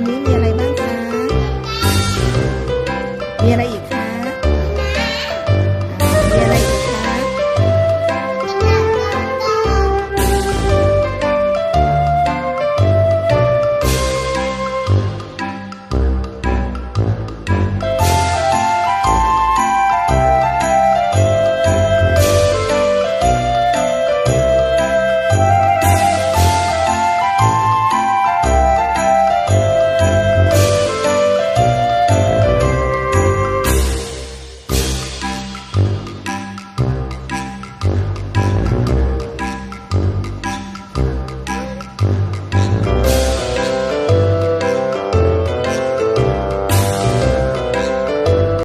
ันนี้มีอะไรบ้างคะ มีอะไรอีก